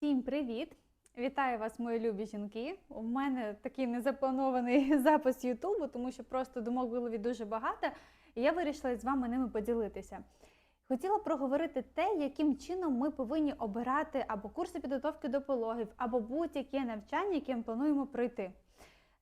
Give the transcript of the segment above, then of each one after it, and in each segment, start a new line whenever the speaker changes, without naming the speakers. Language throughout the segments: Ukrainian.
Всім привіт! Вітаю вас, мої любі жінки. У мене такий незапланований запис Ютубу, тому що просто думок в голові дуже багато, і я вирішила з вами ними поділитися. Хотіла проговорити те, яким чином ми повинні обирати або курси підготовки до пологів, або будь-яке навчання, яке ми плануємо пройти.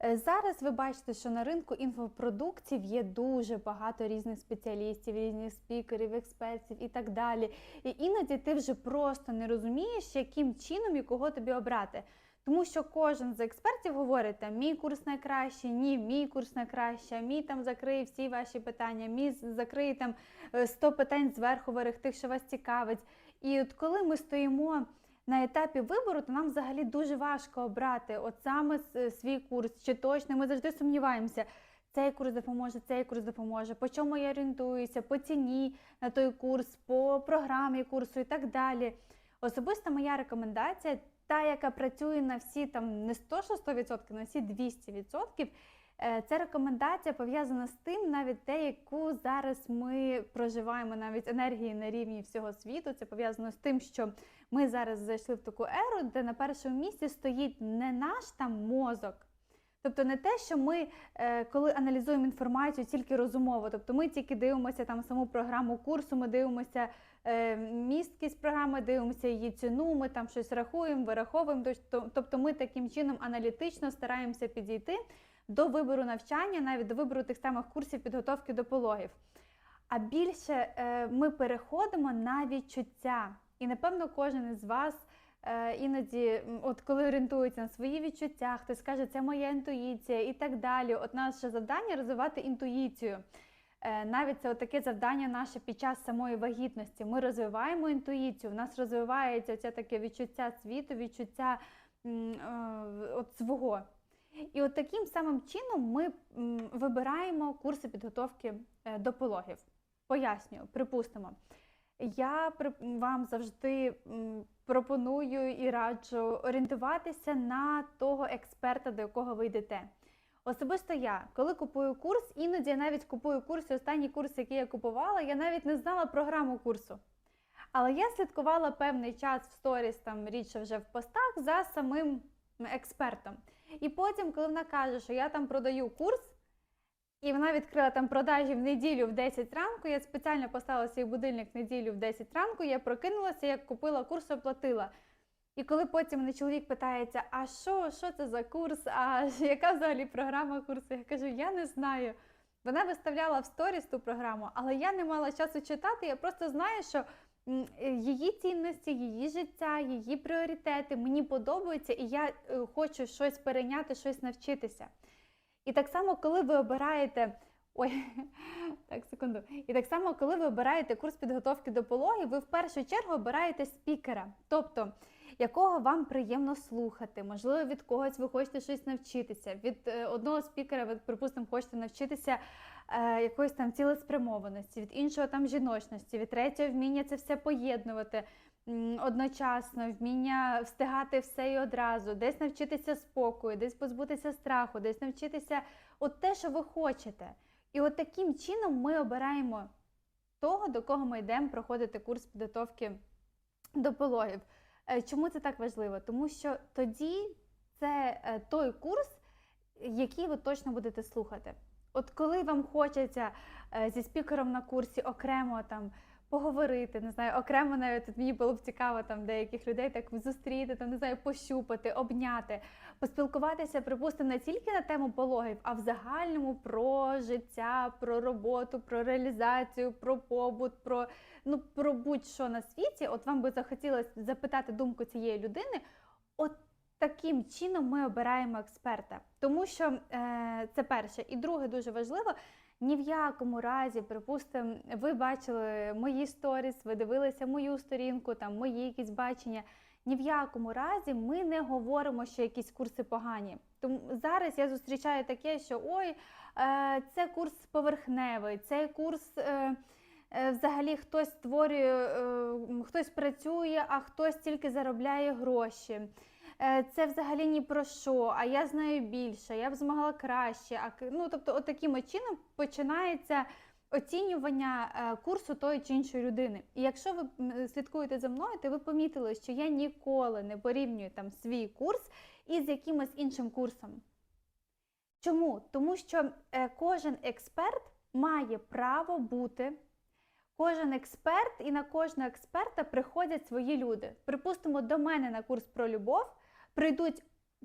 Е, Зараз ви бачите, що на ринку інфопродуктів є дуже багато різних спеціалістів, різних спікерів, експертів і так далі. І іноді ти вже просто не розумієш, яким чином і кого тобі обрати. Тому що кожен з експертів говорить, там, мій курс найкращий, ні, мій курс найкращий, мій там закриє всі ваші питання, мій закриє там е, 100 питань зверху вверх, тих, що вас цікавить. І от коли ми стоїмо на етапі вибору, то нам взагалі дуже важко обрати от саме свій курс, чи точно ми завжди сумніваємося. Цей курс допоможе, цей курс допоможе, по чому я орієнтуюся, по ціні на той курс, по програмі курсу і так далі. Особисто моя рекомендація, та, яка працює на всі там не 100 що 100%, на всі 200%, е, це рекомендація пов'язана з тим, навіть те, яку зараз ми проживаємо, навіть енергії на рівні всього світу. Це пов'язано з тим, що ми зараз зайшли в таку еру, де на першому місці стоїть не наш там мозок. Тобто не те, що ми, е, коли аналізуємо інформацію, тільки розумово, тобто ми тільки дивимося там саму програму курсу, ми дивимося е, місткість програми, дивимося її ціну, ми там щось рахуємо, вираховуємо. Тобто- ми таким чином аналітично стараємося підійти до вибору навчання, навіть до вибору тих самих курсів підготовки до пологів. А більше е, ми переходимо на відчуття. І напевно кожен із вас іноді, от коли орієнтується на свої відчуття, хтось каже, це моя інтуїція і так далі. От наше завдання розвивати інтуїцію. Е, Навіть це таке завдання наше під час самої вагітності. Ми розвиваємо інтуїцію, в нас розвивається це таке відчуття світу, відчуття е, от свого. І от таким самим чином ми вибираємо курси підготовки е, до пологів. Пояснюю, припустимо. Я вам завжди пропоную і раджу орієнтуватися на того експерта, до якого ви йдете. Особисто я, коли купую курс, іноді я навіть купую курс, і останній курс, який я купувала, я навіть не знала програму курсу. Але я слідкувала певний час в сторіс, там рідше вже в постах, за самим експертом. І потім, коли вона каже, що я там продаю курс, і вона відкрила там продажі в неділю в 10 ранку. Я спеціально поставила свій будильник в неділю в 10 ранку. Я прокинулася, я купила курс, оплатила. І коли потім мене чоловік питається, а що, що це за курс, а яка взагалі програма курсу? Я кажу, я не знаю. Вона виставляла в сторіс ту програму, але я не мала часу читати. Я просто знаю, що її цінності, її життя, її пріоритети мені подобаються, і я е, хочу щось перейняти, щось навчитися. І так само, коли ви обираєте. Ой, так, секунду. І так само, коли ви обираєте курс підготовки до пологів, ви в першу чергу обираєте спікера, тобто якого вам приємно слухати. Можливо, від когось ви хочете щось навчитися. Від е, одного спікера, ви, припустимо, хочете навчитися е, якоїсь там цілеспрямованості, від іншого там жіночності, від третього вміння це все поєднувати одночасно, вміння встигати все і одразу, десь навчитися спокою, десь позбутися страху, десь навчитися от те, що ви хочете. І от таким чином ми обираємо того, до кого ми йдемо проходити курс підготовки до пологів. Е, Чому це так важливо? Тому що тоді це е, той курс, який ви точно будете слухати. От коли вам хочеться е, зі спікером на курсі окремо там поговорити, не знаю, окремо навіть от мені було б цікаво там деяких людей так зустріти, там не знаю, пощупати, обняти, поспілкуватися, припустимо, не тільки на тему пологів, а в загальному про життя, про роботу, про реалізацію, про побут, про ну про будь-що на світі. От вам би захотілося запитати думку цієї людини. От таким чином ми обираємо експерта, тому що е, це перше. І друге, дуже важливо. Ні в якому разі, припустимо, ви бачили мої сторіс, ви дивилися мою сторінку, там мої якісь бачення. Ні в якому разі ми не говоримо, що якісь курси погані. Тому зараз я зустрічаю таке, що ой, е, це курс поверхневий, цей курс. Е, е, Взагалі хтось створює, хтось працює, а хтось тільки заробляє гроші. Е, Це взагалі ні про що, а я знаю більше, я б змогла краще. Ну, тобто, от таким чином починається оцінювання е, курсу тої чи іншої людини. І якщо ви слідкуєте за мною, то ви помітили, що я ніколи не порівнюю там свій курс із якимось іншим курсом. Чому? Тому що е, кожен експерт має право бути. Кожен експерт і на кожного експерта приходять свої люди. Припустимо, до мене на курс про любов прийдуть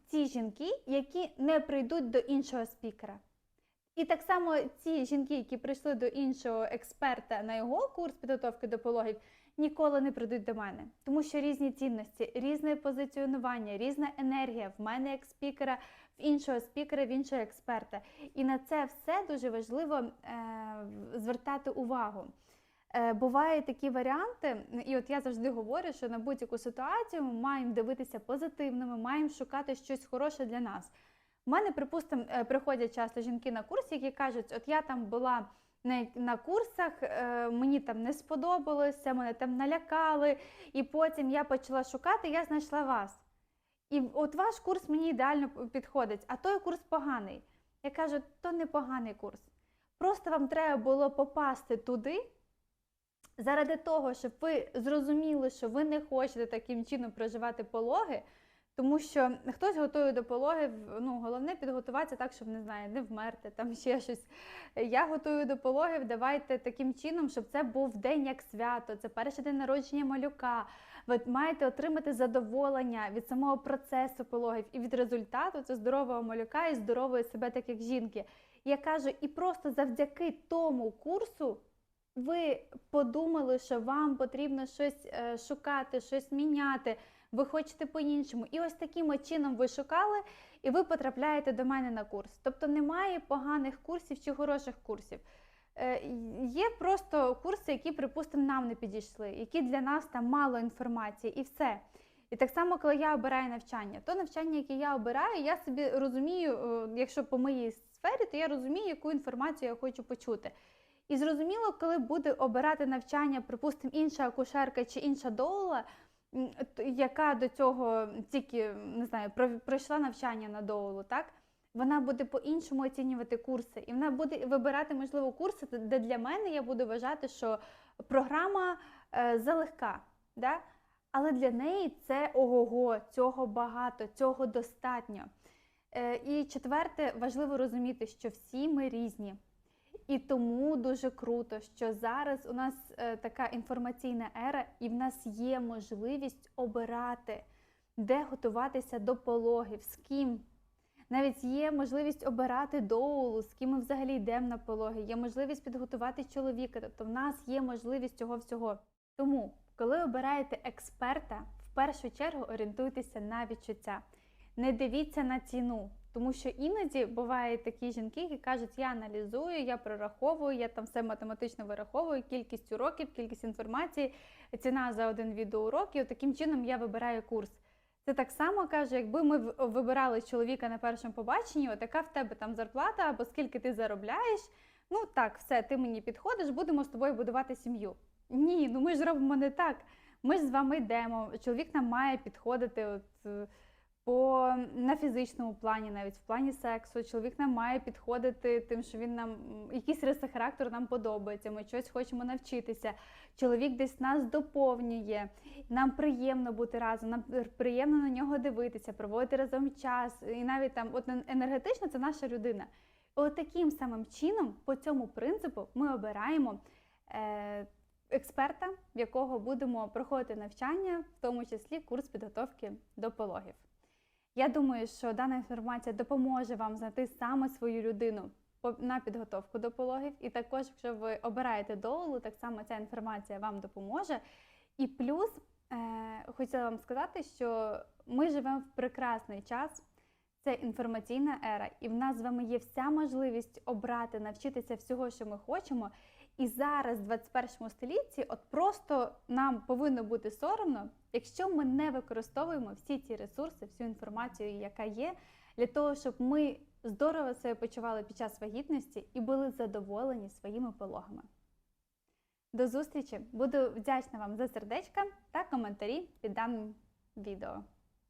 ті жінки, які не прийдуть до іншого спікера. І так само ці жінки, які прийшли до іншого експерта на його курс підготовки до пологів, ніколи не прийдуть до мене, тому що різні цінності, різне позиціонування, різна енергія в мене як спікера, в іншого спікера, в іншого експерта. І на це все дуже важливо е, звертати увагу. Е, Бувають такі варіанти, і от я завжди говорю, що на будь-яку ситуацію ми маємо дивитися позитивно, ми маємо шукати щось хороше для нас. У мене, припустимо, е, приходять часто жінки на курси, які кажуть, от я там була на, на курсах, е, мені там не сподобалося, мене там налякали, і потім я почала шукати, я знайшла вас. І от ваш курс мені ідеально підходить, а той курс поганий. Я кажу, то не поганий курс. Просто вам треба було попасти туди, заради того, щоб ви зрозуміли, що ви не хочете таким чином проживати пологи, тому що хтось готує до пологів, ну головне підготуватися так, щоб не знаю, не вмерти, там ще щось. Я готую до пологів, давайте таким чином, щоб це був день як свято, це перший день народження малюка. Ви маєте отримати задоволення від самого процесу пологів і від результату це здорового малюка і здорової себе, так як жінки. Я кажу, і просто завдяки тому курсу ви подумали, що вам потрібно щось е, шукати, щось міняти, ви хочете по-іншому. І ось таким чином ви шукали, і ви потрапляєте до мене на курс. Тобто немає поганих курсів чи хороших курсів. Е, Є просто курси, які, припустимо, нам не підійшли, які для нас там мало інформації, і все. І так само, коли я обираю навчання, то навчання, яке я обираю, я собі розумію, е, якщо по моїй сфері, то я розумію, яку інформацію я хочу почути. І зрозуміло, коли буде обирати навчання, припустимо, інша акушерка чи інша доула, яка до цього тільки не знаю, пройшла навчання на доулу, так? Вона буде по-іншому оцінювати курси, і вона буде вибирати, можливо, курси, де для мене я буду вважати, що програма е, залегка. Да? Але для неї це ого-го, цього багато, цього достатньо. Е, і четверте, важливо розуміти, що всі ми різні. І тому дуже круто, що зараз у нас е, така інформаційна ера, і в нас є можливість обирати, де готуватися до пологів, з ким. Навіть є можливість обирати доулу, з ким ми взагалі йдемо на пологи, є можливість підготувати чоловіка. Тобто в нас є можливість цього всього. Тому, коли обираєте експерта, в першу чергу орієнтуйтеся на відчуття. Не дивіться на ціну, тому що іноді бувають такі жінки, які кажуть, я аналізую, я прораховую, я там все математично вираховую, кількість уроків, кількість інформації, ціна за один відеоурок, і таким чином я вибираю курс. Це так само каже, якби ми вибирали чоловіка на першому побаченні, от яка в тебе там зарплата або скільки ти заробляєш. Ну так, все, ти мені підходиш, будемо з тобою будувати сім'ю. Ні, ну ми ж робимо не так. Ми ж з вами йдемо. Чоловік нам має підходити от, е, по на фізичному плані, навіть в плані сексу. Чоловік нам має підходити тим, що він нам якісь риси характеру нам подобається. Ми щось хочемо навчитися. Чоловік десь нас доповнює. Нам приємно бути разом, нам приємно на нього дивитися, проводити разом час. І навіть там, от енергетично, це наша людина. От таким самим чином, по цьому принципу, ми обираємо е, експерта, в якого будемо проходити навчання, в тому числі курс підготовки до пологів. Я думаю, що дана інформація допоможе вам знайти саме свою людину на підготовку до пологів. І також, якщо ви обираєте доулу, так само ця інформація вам допоможе. І плюс е, хотіла вам сказати, що ми живемо в прекрасний час. Це інформаційна ера, і в нас з вами є вся можливість обрати, навчитися всього, що ми хочемо. І зараз, в 21 столітті, от просто нам повинно бути соромно, якщо ми не використовуємо всі ці ресурси, всю інформацію, яка є, для того, щоб ми здорово себе почували під час вагітності і були задоволені своїми пологами. До зустрічі! Буду вдячна вам за сердечка та коментарі під даним відео.